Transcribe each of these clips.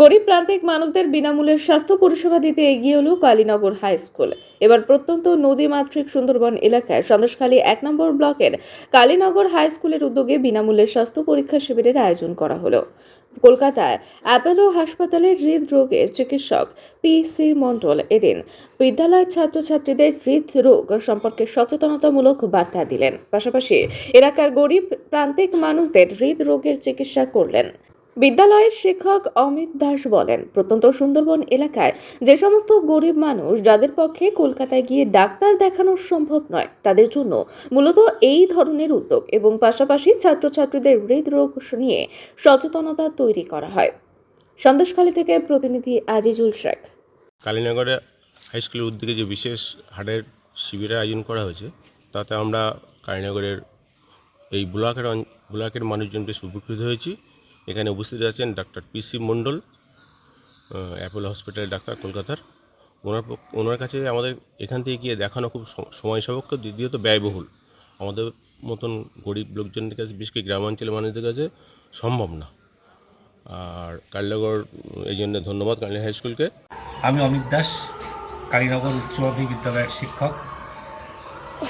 গরিব প্রান্তিক মানুষদের বিনামূল্যে স্বাস্থ্য পরিষেবা দিতে এগিয়ে এলো কালীনগর হাই স্কুল। এবার প্রত্যন্ত নদীমাতৃক সুন্দরবন এলাকায় সন্দেশখালী এক নম্বর ব্লকের কালীনগর হাই স্কুলের উদ্যোগে বিনামূল্যে স্বাস্থ্য পরীক্ষা শিবিরের আয়োজন করা হলো। কলকাতায় অ্যাপোলো হাসপাতালের হৃদরোগের চিকিৎসক পি সি মণ্ডল এদিন বিদ্যালয়ের ছাত্রছাত্রীদের হৃদরোগ সম্পর্কে সচেতনতামূলক বার্তা দিলেন। পাশাপাশি এলাকার গরিব প্রান্তিক মানুষদের হৃদরোগের চিকিৎসা করলেন। বিদ্যালয়ের শিক্ষক অমিত দাস বলেন, প্রত্যন্ত সুন্দরবন এলাকায় যে সমস্ত গরিব মানুষ যাদের পক্ষে কলকাতায় গিয়ে ডাক্তার দেখানো সম্ভব নয়, তাদের জন্য মূলত এই ধরনের উদ্যোগ এবং পাশাপাশি ছাত্রছাত্রীদের হৃদরোগ নিয়ে সচেতনতা তৈরি করা হয়। সন্দেশখালী থেকে প্রতিনিধি আজিজুল শেখ। কালীনগরে হাই স্কুলের উদ্যোগে যে বিশেষ হাটের শিবিরের আয়োজন করা হয়েছে, তাতে আমরা কালীনগরের এই ব্লকের ব্লকের মানুষজন বেশ উপকৃত হয়েছি। এখানে উপস্থিত আছেন ডাক্তার পিসি মণ্ডল অ্যাপোলো হসপিটালের ডাক্তার কলকাতার। ওনার ওনার কাছে আমাদের এখান থেকে গিয়ে দেখানো খুব সম- সময় সাপেক্ষ। দ্বিতীয়ত ব্যয়বহুল। আমাদের মতন গরিব লোকজনের কাছে, বিশেষ করে গ্রামাঞ্চলের মানুষদের কাছে সম্ভব না। আর কালীনগর, এই জন্য ধন্যবাদ কালীনগর হাই স্কুলকে। আমি অমিত দাস, কালীনগর উচ্চ মাধ্যমিক বিদ্যালয়ের শিক্ষক।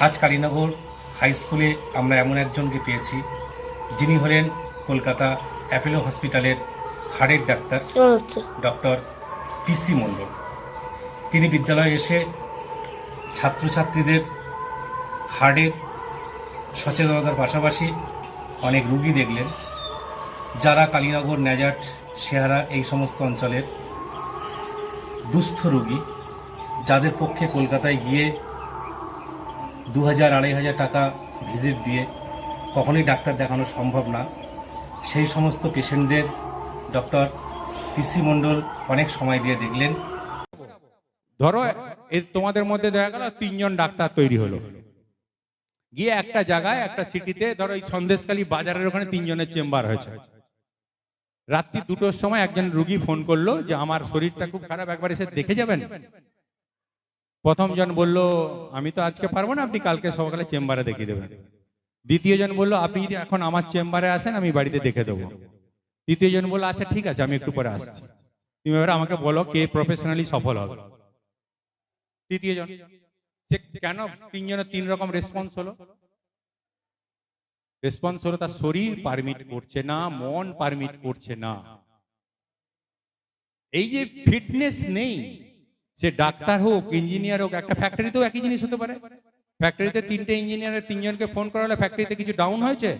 আজ কালীনগর হাই স্কুলে আমরা এমন একজনকে পেয়েছি, যিনি হলেন কলকাতা অ্যাপেলো হসপিটালের হাড়ের ডাক্তার ডক্টর পিসি মণ্ডল। তিনি বিদ্যালয়ে এসে ছাত্রছাত্রীদের হার্টের সচেতনতার পাশাপাশি অনেক রুগী দেখলেন। যারা কালীনগর ন্যাজাট শেহারা এই সমস্ত অঞ্চলের দুস্থ রোগী যাদের পক্ষে কলকাতায় গিয়ে দু হাজার আড়াই হাজার টাকা ভিজিট দিয়ে কখনোই ডাক্তার দেখানো সম্ভব না। সেই সমস্ত পেশেন্টদের ডক্টর পিসি মণ্ডল অনেক সময় দিয়ে দেখলেন। ধরো তোমাদের মধ্যে দেখা গেল তিনজন ডাক্তার তৈরি হলো। গিয়ে একটা জায়গায়, একটা সিটিতে ধরো এই সন্দেশখালী বাজারের ওখানে তিনজনের চেম্বার হয়েছে। রাত্রি দুটোর সময় একজন রুগী ফোন করল যে, আমার শরীরটা খুব খারাপ, একবার এসে দেখে যাবেন? প্রথম জন বলল, আমি তো আজকে পারব না, আপনি কালকে সকালে চেম্বারে দেখিয়ে দেবেন। দ্বিতীয় জন বলল, আপনি যদি এখন আমার চেম্বারে আসেন, আমি বাড়িতে দেখে দেবো। তৃতীয় জন বলল আচ্ছা ঠিক আছে, আমি একটু পরে আসছি। তুমি এবারে আমাকে বলো কে প্রফেশনালি সফল হবে? তৃতীয় জন, সে কেন তিনজনের তিন রকম রেসপন্স হলো? রেসপন্স হলো, তার শরীর পারমিট করছে না, মন পারমিট করছে না। এই যে ফিটনেস নেই, সে ডাক্তার হোক ইঞ্জিনিয়ার হোক, একটা ফ্যাক্টরিতেও একই জিনিস হতে পারে। ফ্যাক্টরিতে তিনটে ইঞ্জিনিয়ারের তিনজনকে ফোন করা হলে ফ্যাক্টরিতে কিছু ডাউন হয়েছে?